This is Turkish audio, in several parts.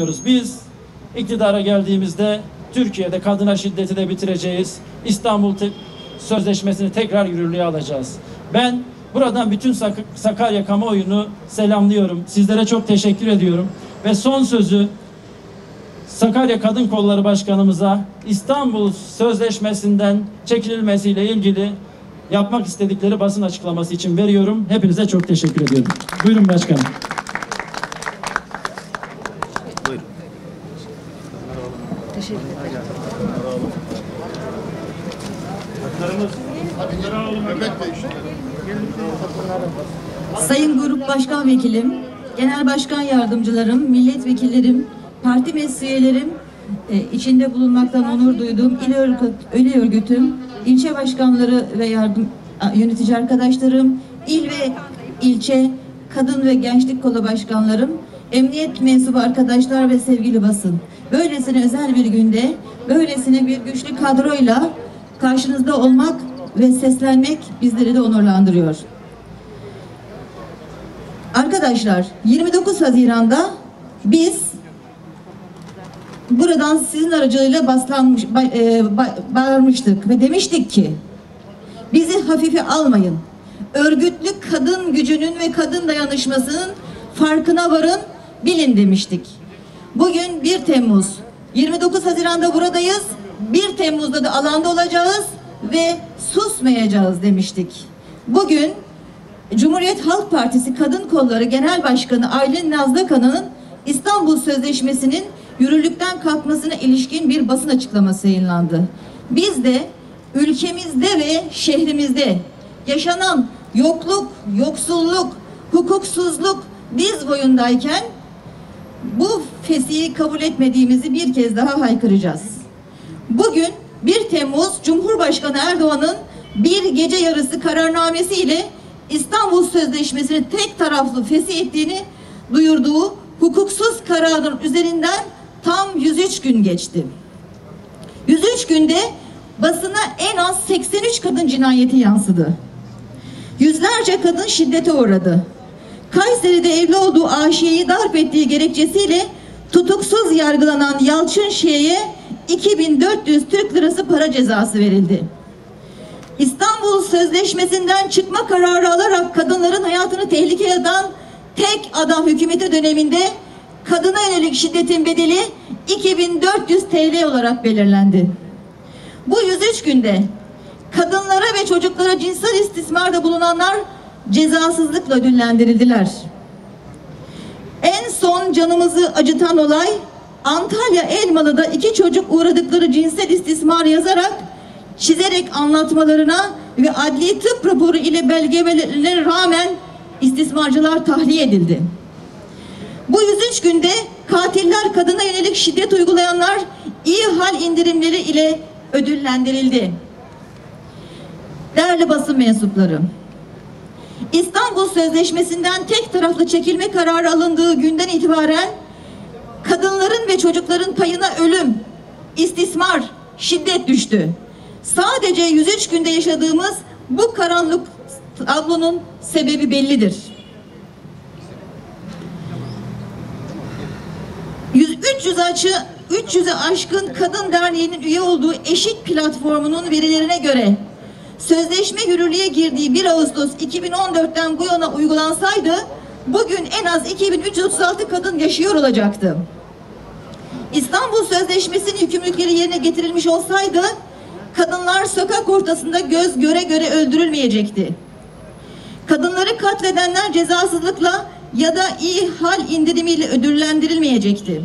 diyoruz. Biz iktidara geldiğimizde Türkiye'de kadına şiddeti de bitireceğiz. İstanbul Te- Sözleşmesi'ni tekrar yürürlüğe alacağız. Ben buradan bütün Sak- Sakarya kamuoyunu selamlıyorum. Sizlere çok teşekkür ediyorum. Ve son sözü Sakarya Kadın Kolları Başkanımıza İstanbul Sözleşmesi'nden çekilmesiyle ilgili yapmak istedikleri basın açıklaması için veriyorum. Hepinize çok teşekkür ediyorum. Buyurun başkanım. Sayın Grup Başkan Vekilim, Genel Başkan Yardımcılarım, Milletvekillerim, parti meclis üyelerim, e, içinde bulunmaktan onur duyduğum il örgüt, öyle örgütüm, ilçe başkanları ve yardım yönetici arkadaşlarım, il ve ilçe kadın ve gençlik kolu başkanlarım, emniyet mensubu arkadaşlar ve sevgili basın. Böylesine özel bir günde, böylesine bir güçlü kadroyla karşınızda olmak ve seslenmek bizleri de onurlandırıyor. Arkadaşlar 29 Haziran'da biz buradan sizin aracılığıyla baslanmış, ba- e, ba- bağırmıştık ve demiştik ki bizi hafife almayın. Örgütlü kadın gücünün ve kadın dayanışmasının farkına varın, bilin demiştik. Bugün 1 Temmuz. 29 Haziran'da buradayız. 1 Temmuz'da da alanda olacağız ve susmayacağız demiştik. Bugün Cumhuriyet Halk Partisi Kadın Kolları Genel Başkanı Aylin Nazlıkan'ın İstanbul Sözleşmesi'nin yürürlükten kalkmasına ilişkin bir basın açıklaması yayınlandı. Biz de ülkemizde ve şehrimizde yaşanan yokluk, yoksulluk, hukuksuzluk diz boyundayken bu fesihi kabul etmediğimizi bir kez daha haykıracağız. Bugün 1 Temmuz Cumhurbaşkanı Erdoğan'ın bir gece yarısı kararnamesiyle İstanbul Sözleşmesi'ni tek taraflı fesih ettiğini duyurduğu hukuksuz kararın üzerinden tam 103 gün geçti. 103 günde basına en az 83 kadın cinayeti yansıdı. Yüzlerce kadın şiddete uğradı. Kayseri'de evli olduğu Aşiye'yi darp ettiği gerekçesiyle tutuksuz yargılanan Yalçın Şiye'ye 2400 Türk lirası para cezası verildi. İstanbul Sözleşmesi'nden çıkma kararı alarak kadınların hayatını tehlikeye atan tek adam hükümeti döneminde kadına yönelik şiddetin bedeli 2400 TL olarak belirlendi. Bu 103 günde kadınlara ve çocuklara cinsel istismarda bulunanlar cezasızlıkla ödüllendirildiler. En son canımızı acıtan olay Antalya Elmalı'da iki çocuk uğradıkları cinsel istismar yazarak çizerek anlatmalarına ve adli tıp raporu ile belgelerine rağmen istismarcılar tahliye edildi. Bu 103 günde katiller kadına yönelik şiddet uygulayanlar iyi hal indirimleri ile ödüllendirildi. Değerli basın mensupları, İstanbul Sözleşmesi'nden tek taraflı çekilme kararı alındığı günden itibaren kadınların ve çocukların payına ölüm, istismar, şiddet düştü. Sadece 103 günde yaşadığımız bu karanlık tablonun sebebi bellidir. 100 300 açı 300'e aşkın kadın derneğinin üye olduğu eşit platformunun verilerine göre sözleşme yürürlüğe girdiği 1 Ağustos 2014'ten bu yana uygulansaydı bugün en az 2336 kadın yaşıyor olacaktı. İstanbul Sözleşmesi'nin yükümlülükleri yerine getirilmiş olsaydı kadınlar sokak ortasında göz göre göre öldürülmeyecekti. Kadınları katledenler cezasızlıkla ya da iyi hal indirimiyle ödüllendirilmeyecekti.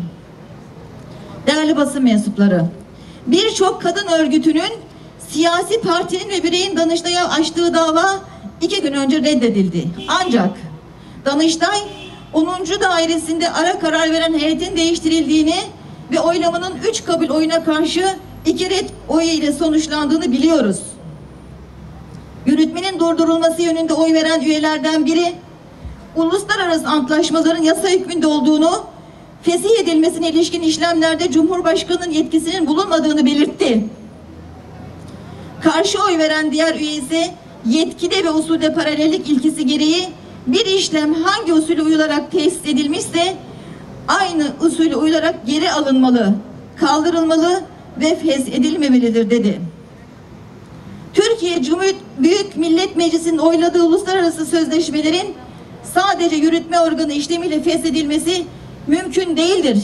Değerli basın mensupları, birçok kadın örgütünün siyasi partinin ve bireyin Danıştay'a açtığı dava iki gün önce reddedildi. Ancak Danıştay 10. dairesinde ara karar veren heyetin değiştirildiğini ve oylamanın 3 kabul oyuna karşı iki red oyu ile sonuçlandığını biliyoruz. Yürütmenin durdurulması yönünde oy veren üyelerden biri uluslararası antlaşmaların yasa hükmünde olduğunu, fesih edilmesine ilişkin işlemlerde Cumhurbaşkanı'nın yetkisinin bulunmadığını belirtti. Karşı oy veren diğer üye ise yetkide ve usulde paralellik ilkesi gereği bir işlem hangi usulü uyularak tesis edilmişse aynı usulü uyularak geri alınmalı, kaldırılmalı ve feshedilmemelidir dedi. Türkiye Cumhuriyet Büyük Millet Meclisi'nin oyladığı uluslararası sözleşmelerin sadece yürütme organı işlemiyle feshedilmesi mümkün değildir.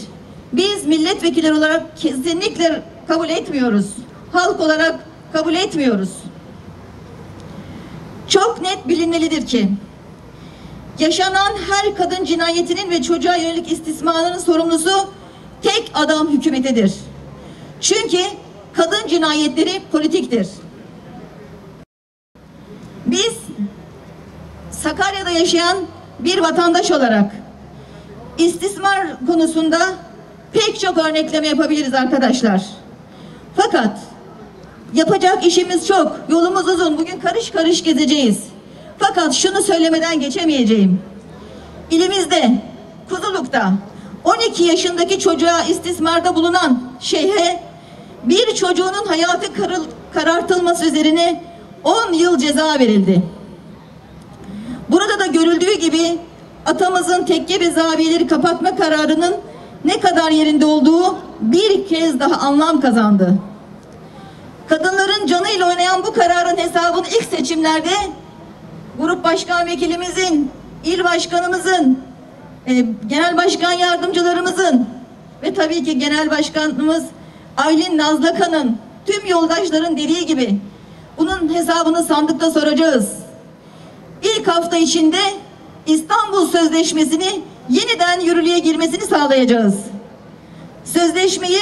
Biz milletvekilleri olarak kesinlikle kabul etmiyoruz. Halk olarak kabul etmiyoruz. Çok net bilinmelidir ki yaşanan her kadın cinayetinin ve çocuğa yönelik istismarının sorumlusu tek adam hükümetidir. Çünkü kadın cinayetleri politiktir. Biz Sakarya'da yaşayan bir vatandaş olarak istismar konusunda pek çok örnekleme yapabiliriz arkadaşlar. Fakat yapacak işimiz çok, yolumuz uzun. Bugün karış karış gezeceğiz. Fakat şunu söylemeden geçemeyeceğim. İlimizde, Kuzuluk'ta 12 yaşındaki çocuğa istismarda bulunan şeyhe bir çocuğunun hayatı karıl- karartılması üzerine 10 yıl ceza verildi. Burada da görüldüğü gibi atamızın tekke ve zaviyeleri kapatma kararının ne kadar yerinde olduğu bir kez daha anlam kazandı. Kadınların canıyla oynayan bu kararın hesabını ilk seçimlerde grup başkan vekilimizin, il başkanımızın, e, genel başkan yardımcılarımızın ve tabii ki genel başkanımız Aylin Nazlakan'ın tüm yoldaşların dediği gibi bunun hesabını sandıkta soracağız. İlk hafta içinde İstanbul Sözleşmesi'ni yeniden yürürlüğe girmesini sağlayacağız. Sözleşmeyi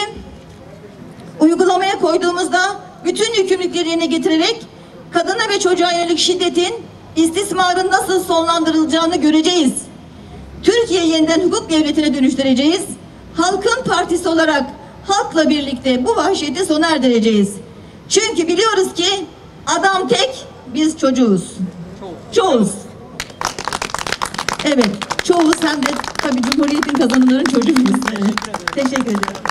uygulamaya koyduğumuzda bütün yükümlülükleri yerine getirerek kadına ve çocuğa yönelik şiddetin, istismarın nasıl sonlandırılacağını göreceğiz. Türkiye yeniden hukuk devletine dönüştüreceğiz. Halkın partisi olarak halkla birlikte bu vahşeti sona erdireceğiz. Çünkü biliyoruz ki adam tek, biz çocuğuz. Çoğuz. Evet, çoğuz hem de tabii Cumhuriyet'in kazanımların çocuğuyuz. Evet. Teşekkür ederim.